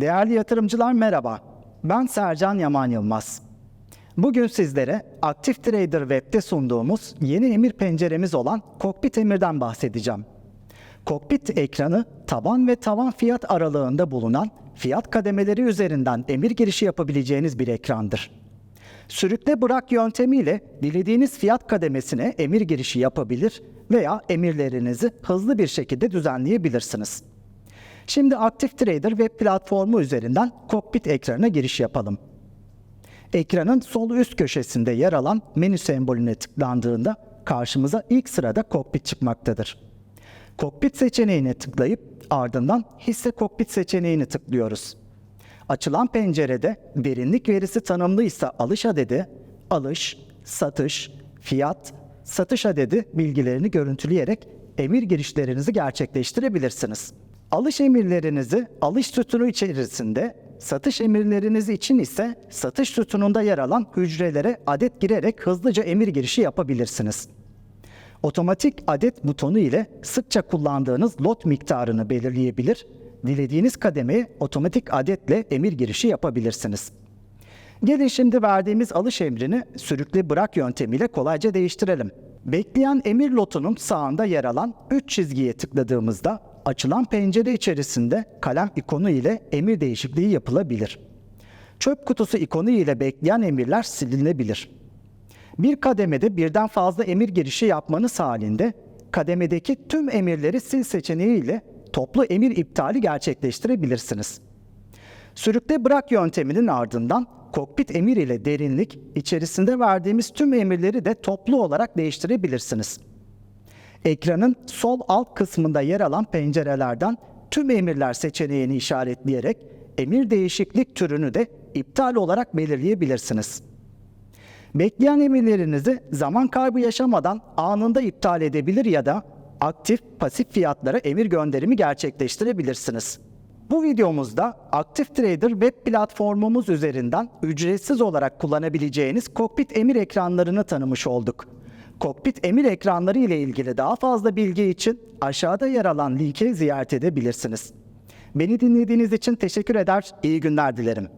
Değerli yatırımcılar merhaba. Ben Sercan Yaman Yılmaz. Bugün sizlere Aktif Trader Web'de sunduğumuz yeni emir penceremiz olan Kokpit Emir'den bahsedeceğim. Kokpit ekranı taban ve tavan fiyat aralığında bulunan fiyat kademeleri üzerinden emir girişi yapabileceğiniz bir ekrandır. Sürükle bırak yöntemiyle dilediğiniz fiyat kademesine emir girişi yapabilir veya emirlerinizi hızlı bir şekilde düzenleyebilirsiniz. Şimdi Aktif Trader web platformu üzerinden kokpit ekranına giriş yapalım. Ekranın sol üst köşesinde yer alan menü sembolüne tıklandığında karşımıza ilk sırada kokpit çıkmaktadır. Kokpit seçeneğine tıklayıp ardından hisse kokpit seçeneğini tıklıyoruz. Açılan pencerede derinlik verisi tanımlıysa alış adedi, alış, satış, fiyat, satış adedi bilgilerini görüntüleyerek emir girişlerinizi gerçekleştirebilirsiniz. Alış emirlerinizi alış sütunu içerisinde, satış emirleriniz için ise satış sütununda yer alan hücrelere adet girerek hızlıca emir girişi yapabilirsiniz. Otomatik adet butonu ile sıkça kullandığınız lot miktarını belirleyebilir, dilediğiniz kademeye otomatik adetle emir girişi yapabilirsiniz. Gelin şimdi verdiğimiz alış emrini sürükle bırak yöntemiyle kolayca değiştirelim. Bekleyen emir lotunun sağında yer alan 3 çizgiye tıkladığımızda açılan pencere içerisinde kalem ikonu ile emir değişikliği yapılabilir. Çöp kutusu ikonu ile bekleyen emirler silinebilir. Bir kademede birden fazla emir girişi yapmanız halinde kademedeki tüm emirleri sil seçeneği ile toplu emir iptali gerçekleştirebilirsiniz. Sürükle bırak yönteminin ardından kokpit emir ile derinlik içerisinde verdiğimiz tüm emirleri de toplu olarak değiştirebilirsiniz. Ekranın sol alt kısmında yer alan pencerelerden tüm emirler seçeneğini işaretleyerek emir değişiklik türünü de iptal olarak belirleyebilirsiniz. Bekleyen emirlerinizi zaman kaybı yaşamadan anında iptal edebilir ya da aktif pasif fiyatlara emir gönderimi gerçekleştirebilirsiniz. Bu videomuzda Aktif Trader web platformumuz üzerinden ücretsiz olarak kullanabileceğiniz kokpit emir ekranlarını tanımış olduk. Kokpit emir ekranları ile ilgili daha fazla bilgi için aşağıda yer alan linki ziyaret edebilirsiniz. Beni dinlediğiniz için teşekkür eder, iyi günler dilerim.